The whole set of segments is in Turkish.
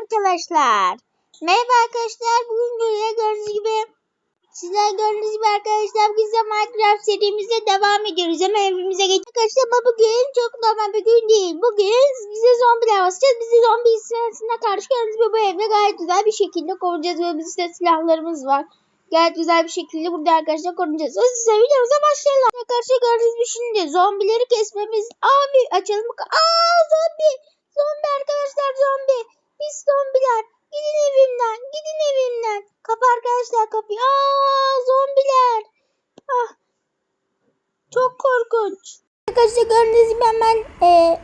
arkadaşlar. Merhaba arkadaşlar. Bugün böyle gördüğünüz gibi sizler gördüğünüz gibi arkadaşlar biz de Minecraft serimize devam ediyoruz. Hemen evimize geçtik. Arkadaşlar ama bugün çok normal bir gün değil. Bugün bize zombiler basacağız. Bizi zombi istilasına karşı gördüğünüz bu evde gayet güzel bir şekilde koruyacağız. Ve bizde silahlarımız var. Gayet güzel bir şekilde burada arkadaşlar koruyacağız. O size videomuza başlayalım. Arkadaşlar gördüğünüz gibi şimdi zombileri kesmemiz. Abi açalım. Aa zombi. Zombi arkadaşlar zombi. Biz zombiler. Gidin evimden. Gidin evimden. Kapı arkadaşlar kapıyı. Aa zombiler. Ah. Çok korkunç. Arkadaşlar gördüğünüz gibi hemen e,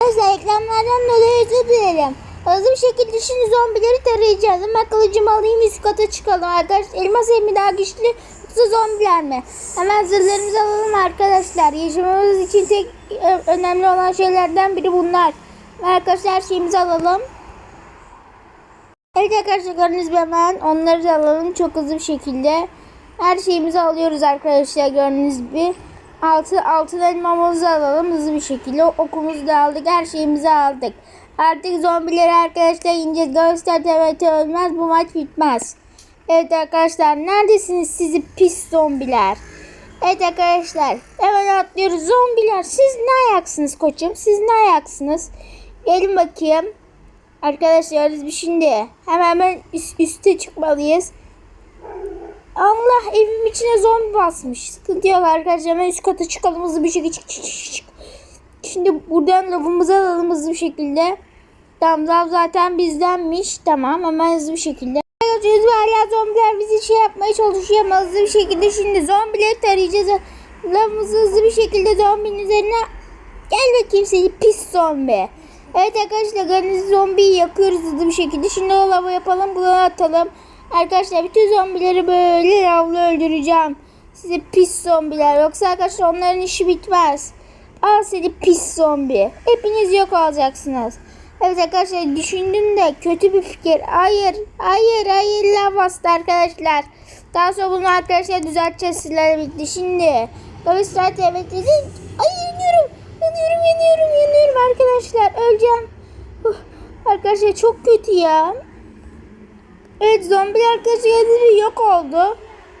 Arkadaşlar ekranlardan dolayı özür dilerim. Hızlı bir şekilde şimdi zombileri tarayacağız. Hemen kılıcımı alayım üst çıkalım arkadaşlar. Elmas ev daha güçlü yoksa zombiler mi? Hemen zırhlarımızı alalım arkadaşlar. Yaşamamız için tek önemli olan şeylerden biri bunlar. Ve arkadaşlar şeyimizi alalım. Evet arkadaşlar gördüğünüz gibi hemen onları da alalım çok hızlı bir şekilde. Her şeyimizi alıyoruz arkadaşlar gördüğünüz gibi. Altı, altın elmamızı alalım hızlı bir şekilde. Okumuzu da aldık her şeyimizi aldık. Artık zombileri arkadaşlar ineceğiz. Göster TVT ölmez bu maç bitmez. Evet arkadaşlar neredesiniz sizi pis zombiler? Evet arkadaşlar hemen atlıyoruz. Zombiler siz ne ayaksınız koçum? Siz ne ayaksınız? Gelin bakayım. Arkadaşlar biz şimdi hemen hemen üst, üste çıkmalıyız. Allah evim içine zombi basmış. Sıkıntı yok arkadaşlar. Hemen üst kata çıkalım hızlı bir şekilde. Şimdi buradan lavımızı alalım hızlı bir şekilde. Tamam lav zaten bizdenmiş. Tamam hemen hızlı bir şekilde. Ve hala zombiler bizi şey yapmaya çalışıyor ama hızlı bir şekilde şimdi zombileri tarayacağız. Lavımızı hızlı bir şekilde zombinin üzerine Gel bakayım seni pis zombi. Evet arkadaşlar gördüğünüz zombiyi yakıyoruz hızlı bir şekilde. Şimdi o lava yapalım bunu atalım. Arkadaşlar bütün zombileri böyle lavla öldüreceğim. Size pis zombiler. Yoksa arkadaşlar onların işi bitmez. Al seni pis zombi. Hepiniz yok olacaksınız. Evet arkadaşlar düşündüm de kötü bir fikir. Hayır, hayır, hayır lav bastı arkadaşlar. Daha sonra bunu arkadaşlar düzelteceğiz sizlerle birlikte. Şimdi Galatasaray evet dedin. Ay yanıyorum, yanıyorum, yanıyorum arkadaşlar. Öleceğim. Huh, Arkadaşlar çok kötü ya. Evet zombiler arkadaşlar yok oldu.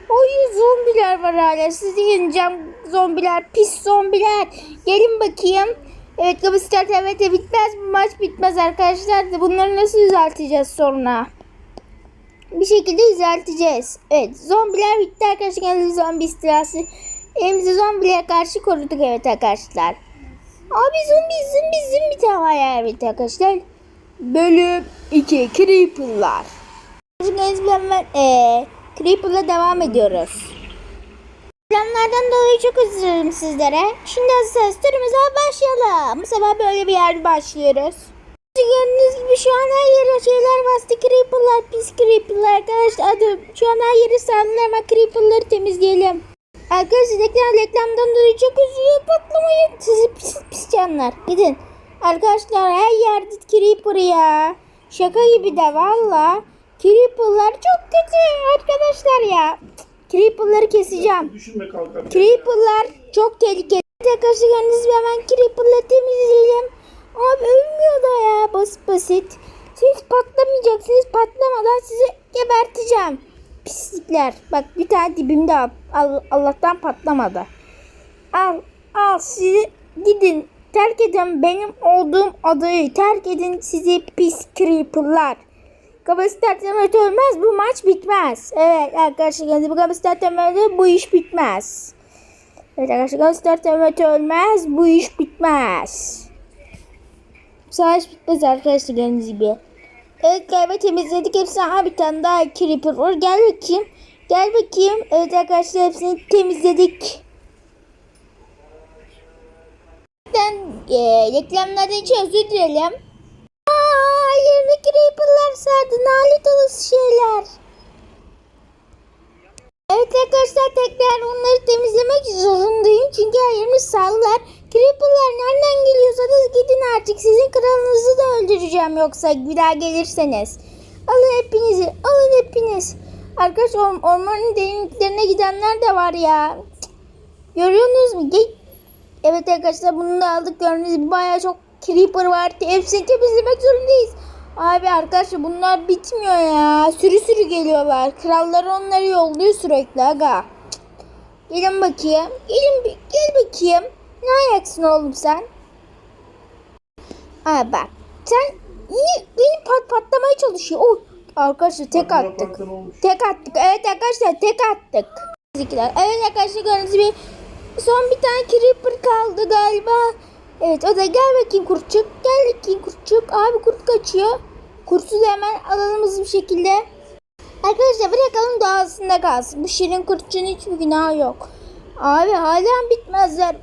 Oy zombiler var hala. Sizi yeneceğim zombiler. Pis zombiler. Gelin bakayım. Evet Gabistar evet bitmez. Bu maç bitmez arkadaşlar. Bunları nasıl düzelteceğiz sonra? Bir şekilde düzelteceğiz. Evet zombiler bitti arkadaşlar. Zombi istilası. Elimizi zombilere karşı koruduk evet arkadaşlar. Abi zombi zombi zombi tamam ya evet arkadaşlar. Bölüm 2 Creeper'lar. Hemen ee, Creeper'la devam ediyoruz. Planlardan dolayı çok dilerim sizlere. Şimdi hazırsanız turumuza başlayalım. Bu sefer böyle bir yerde başlıyoruz. Gördüğünüz gibi şu an her yere şeyler bastı. Creeper'lar, pis Creeper'lar arkadaşlar. Hadi şu an her yeri sardılar ama Creeper'ları temizleyelim. Arkadaşlar reklam, reklamdan dolayı çok üzülüyor. Patlamayın. Canlar. Gidin. Arkadaşlar her yerde Creeper ya. Şaka gibi de valla. Creeper'lar çok kötü arkadaşlar ya. Creeper'ları keseceğim. Düşünme kalkar. Creeper'lar çok tehlikeli. Arkadaşlar gibi hemen Creeper'ları temizleyelim. Abi ölmüyor da ya basit basit. Siz patlamayacaksınız. Patlamadan sizi geberteceğim. Pislikler. Bak bir tane dibimde. Al- Allah'tan patlamadı. Al al sizi gidin. Terk edin benim olduğum adayı. Terk edin sizi pis Creeper'lar. Kapasite temelde ölmez bu maç bitmez. Evet arkadaşlar yani bu kapasite temelde bu iş bitmez. Evet arkadaşlar kapasite temelde ölmez bu iş bitmez. Savaş bitmez arkadaşlar gördüğünüz gibi. Evet galiba temizledik hepsini. Aha bir tane daha creeper var. Gel bakayım. Gel bakayım. Evet arkadaşlar hepsini temizledik. E, reklamlardan için özür dilerim. Aa, yerine creeper'lar sardı. Nalet olası şeyler. Evet arkadaşlar tekrar onları temizlemek zorundayım. Çünkü her yerimi sallar. Creeper'lar nereden geliyorsanız gidin artık. Sizin kralınızı da öldüreceğim yoksa bir daha gelirseniz. Alın hepinizi. Alın hepiniz. Arkadaş or- ormanın derinliklerine gidenler de var ya. Görüyorsunuz mu? Ge- Evet arkadaşlar bunu da aldık. Gördüğünüz gibi bayağı çok creeper var. Hepsini temizlemek zorundayız. Abi arkadaşlar bunlar bitmiyor ya. Sürü sürü geliyorlar. Krallar onları yolluyor sürekli aga. Gelin bakayım. Gelin gel bakayım. Ne ayaksın oğlum sen? Aa bak. Sen niye benim pat patlamaya çalışıyor? Oh, arkadaşlar tek attık. Tek attık. Evet arkadaşlar tek attık. Evet arkadaşlar gördüğünüz gibi son bir tane creeper kaldı galiba. Evet o da gel bakayım kurtçuk. Gel bakayım kurtçuk. Abi kurt kaçıyor. Kurtu da hemen alalım hızlı bir şekilde. Arkadaşlar bırakalım doğasında kalsın. Bu şirin kurtçunun hiçbir günahı yok. Abi hala bitmezler.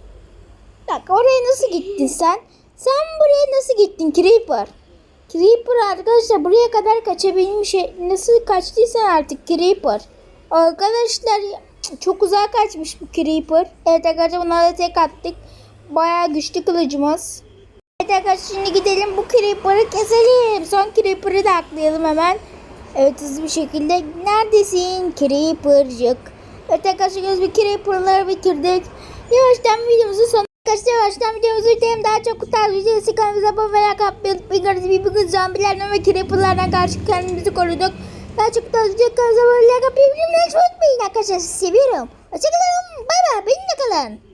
Dakika oraya nasıl gittin sen? Sen buraya nasıl gittin Creeper? Creeper arkadaşlar buraya kadar kaçabilmiş. Nasıl kaçtıysan artık Creeper. Arkadaşlar çok uzağa kaçmış bu Creeper. Evet arkadaşlar buna da tek attık. Bayağı güçlü kılıcımız. Evet arkadaşlar şimdi gidelim bu Creeper'ı keselim. Son Creeper'ı da aklayalım hemen. Evet hızlı bir şekilde. Neredesin Creeper'cık? Evet arkadaşlar göz bir Creeper'ları bitirdik. Yavaştan videomuzun sonuna Arkadaşlar yavaştan videomuzu bitirelim. Daha çok tarz videosu kanalımıza abone ve like atmayı unutmayın. Gibi bugün zombilerden ve creeperlardan karşı kendimizi koruduk. Daha çok video kanalımıza abone ve like atmayı unutmayın. Arkadaşlar seviyorum. Hoşçakalın. Bay bay. Benimle kalın.